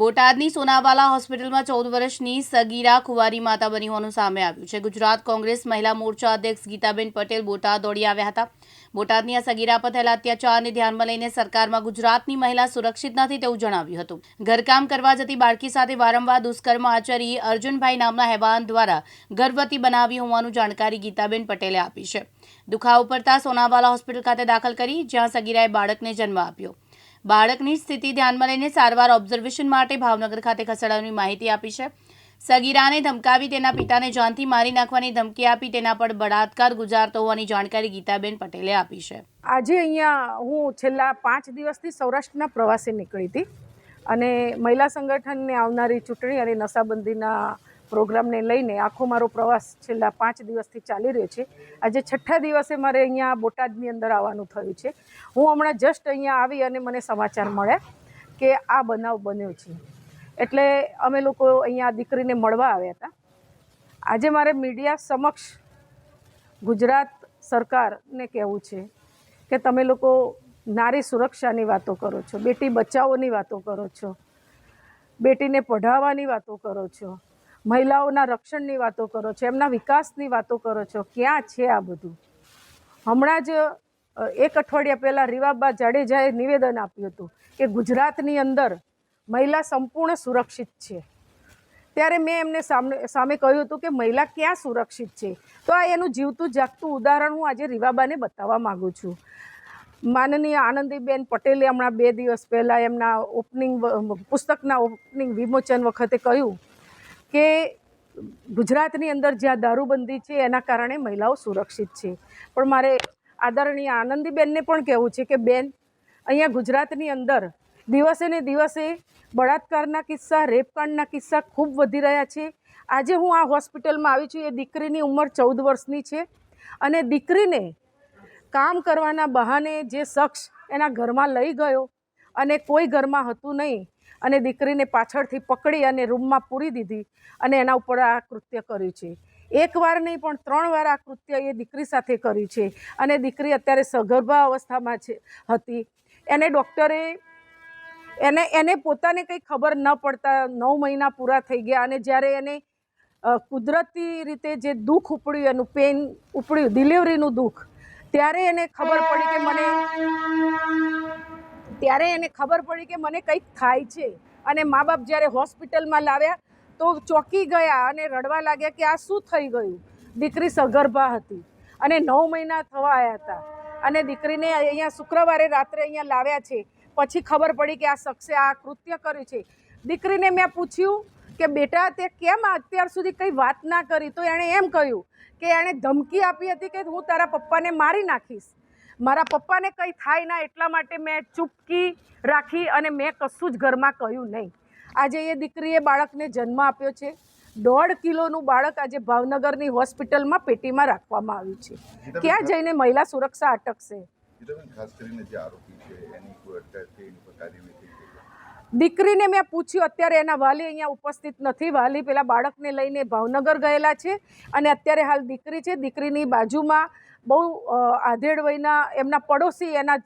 બોટાદની સોનાવાલા હોસ્પિટલમાં ચૌદ વર્ષની સગીરા કુંવારી માતા બની હોવાનું સામે આવ્યું છે. ગુજરાત કોંગ્રેસ મહિલા મોરચા અધ્યક્ષ ગીતાબેન પટેલ બોટાદ દોડી આવ્યા હતા. બોટાદની આ સગીરા પર થયેલા અત્યાચારને ધ્યાનમાં લઈને સરકારમાં ગુજરાતની મહિલા સુરક્ષિત નથી તેવું જણાવ્યું હતું. ઘરકામ કરવા જતી બાળકી સાથે વારંવાર દુષ્કર્મ આચરી અર્જુનભાઈ નામના હેવાન દ્વારા ગર્ભવતી બનાવી હોવાનું જાણકારી ગીતાબેન પટેલે આપી છે. દુખાવો પડતા સોનાવાલા હોસ્પિટલ ખાતે દાખલ કરી, જ્યાં સગીરાએ બાળકને જન્મ આપ્યો. બાળકની સ્થિતિ ધ્યાનમાં લઈને સારવાર ઓબ્ઝર્વેશન માટે ભાવનગર ખાતે ખસેડવાની માહિતી આપી છે. સગીરાને ધમકાવી તેના પિતાને જાનથી મારી નાખવાની ધમકી આપી, તેના પર બળાત્કાર ગુજારતો હોવાની જાણકારી ગીતાબેન પટેલે આપી છે. આજે અહીંયા હું છેલ્લા પાંચ દિવસથી સૌરાષ્ટ્રના પ્રવાસે નીકળી હતી અને મહિલા સંગઠનને આવનારી ચૂંટણી અને નશાબંધીના પ્રોગ્રામને લઈને આખો મારો પ્રવાસ છેલ્લા પાંચ દિવસથી ચાલી રહ્યો છે. આજે છઠ્ઠા દિવસે મારે અહીંયા બોટાદની અંદર આવવાનું થયું છે. હું હમણાં જસ્ટ અહીંયા આવી અને મને સમાચાર મળ્યા કે આ બનાવ બન્યો છે. એટલે અમે લોકો અહીંયા દીકરીને મળવા આવ્યા હતા. આજે મારે મીડિયા સમક્ષ ગુજરાત સરકારને કહેવું છે કે તમે લોકો નારી સુરક્ષાની વાતો કરો છો, બેટી બચાવોની વાતો કરો છો, બેટીને પઢાવવાની વાતો કરો છો. મહિલાઓના રક્ષણની વાતો કરો છો, એમના વિકાસની વાતો કરો છો, ક્યાં છે આ બધું? હમણાં જ એક અઠવાડિયા પહેલાં રીવાબા જાડેજાએ નિવેદન આપ્યું હતું કે ગુજરાતની અંદર મહિલા સંપૂર્ણ સુરક્ષિત છે. ત્યારે મેં એમને સામે સામે કહ્યું હતું કે મહિલા ક્યાં સુરક્ષિત છે? તો આ એનું જીવતું જાગતું ઉદાહરણ હું આજે રીવાબાને બતાવવા માગું છું. માનનીય આનંદીબેન પટેલે હમણાં બે દિવસ પહેલાં એમના ઓપનિંગ પુસ્તકના ઓપનિંગ વિમોચન વખતે કહ્યું કે ગુજરાતની અંદર જ્યાં દારૂબંધી છે, એના કારણે મહિલાઓ સુરક્ષિત છે. પણ મારે આદરણીય આનંદીબેનને પણ કહેવું છે કે, બેન, અહીંયા ગુજરાતની અંદર દિવસે ને દિવસે બળાત્કારના કિસ્સા, રેપકાંડના કિસ્સા ખૂબ વધી રહ્યા છે. આજે હું આ હોસ્પિટલમાં આવી છું. એ દીકરીની ઉંમર ચૌદ વર્ષની છે અને દીકરીને કામ કરવાના બહાને જે શખ્સ એના ઘરમાં લઈ ગયો અને કોઈ ઘરમાં હતું નહીં. અને દીકરીને પાછળથી પકડી અને રૂમમાં પૂરી દીધી અને એના ઉપર આ કૃત્ય કર્યું છે. એક વાર નહીં, પણ ત્રણ વાર આ કૃત્ય એ દીકરી સાથે કર્યું છે. અને દીકરી અત્યારે સગર્ભા અવસ્થામાં છે, હતી. એને ડૉક્ટરે એને એને પોતાને કંઈ ખબર ન પડતા નવ મહિના પૂરા થઈ ગયા અને જ્યારે એને કુદરતી રીતે જે દુઃખ ઉપડ્યું, એનું પેન ઉપડ્યું ડિલિવરીનું દુઃખ, ત્યારે એને ખબર પડી કે મને ત્યારે એને ખબર પડી કે મને કંઈક થાય છે. અને મા બાપ જ્યારે હોસ્પિટલમાં લાવ્યા તો ચોંકી ગયા અને રડવા લાગ્યા કે આ શું થઈ ગયું? દીકરી સગર્ભા હતી અને નવ મહિના થવા આવ્યા હતા. અને દીકરીને અહીંયા શુક્રવારે રાત્રે અહીંયા લાવ્યા છે. પછી ખબર પડી કે આ શખ્સે આ કૃત્ય કર્યું છે. દીકરીને મેં પૂછ્યું કે બેટા, તે કેમ અત્યાર સુધી કંઈ વાત ના કરી? તો એણે એમ કહ્યું કે એણે ધમકી આપી હતી કે હું તારા પપ્પાને મારી નાખીશ. મારા પપ્પાને કંઈ થાય ના એટલા માટે મેં ચૂપકી રાખી અને મેં કશું જ ઘરમાં કહ્યું નહીં. આજે એ દીકરીએ બાળકને જન્મ આપ્યો છે. દોઢ કિલોનું બાળક આજે ભાવનગરની હોસ્પિટલમાં પેટીમાં રાખવામાં આવ્યું છે. ક્યાં જઈને મહિલા સુરક્ષા અટકશે. દીકરીને મેં પૂછ્યું અત્યારે એના વાલી અહીંયા ઉપસ્થિત નથી. વાલી પેલા બાળકને લઈને ભાવનગર ગયેલા છે અને અત્યારે હાલ દીકરી છે. દીકરીની બાજુમાં બહુ આધેડ વયના એમના પડોશી એના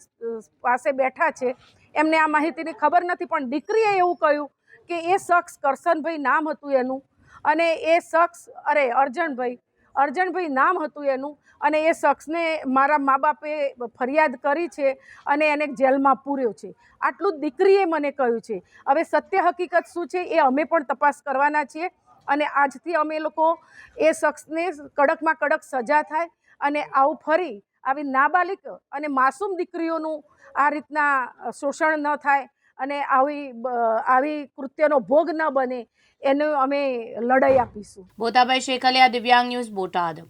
પાસે બેઠા છે. એમને આ માહિતીની ખબર નથી, પણ દીકરીએ એવું કહ્યું કે એ શખ્સ કરશનભાઈ નામ હતું એનું અને એ શખ્સ, અરે અર્જણભાઈ અર્જણભાઈ નામ હતું એનું અને એ શખ્સને મારા મા બાપે ફરિયાદ કરી છે અને એને જેલમાં પૂર્યો છે. આટલું દીકરીએ મને કહ્યું છે. હવે સત્ય હકીકત શું છે એ અમે પણ તપાસ કરવાના છીએ અને આજથી અમે લોકો એ શખ્સને કડકમાં કડક સજા થાય અને આવું ફરી આવી નાબાલિક અને માસૂમ દીકરીઓનું આ રીતના શોષણ ન થાય અને આવી આવી કૃત્યનો ભોગ ન બને, એનું અમે લડાઈ આપીશું. બોતાભાઈ શેખલિયા, દિવ્યાંગ ન્યૂઝ બોટાદ.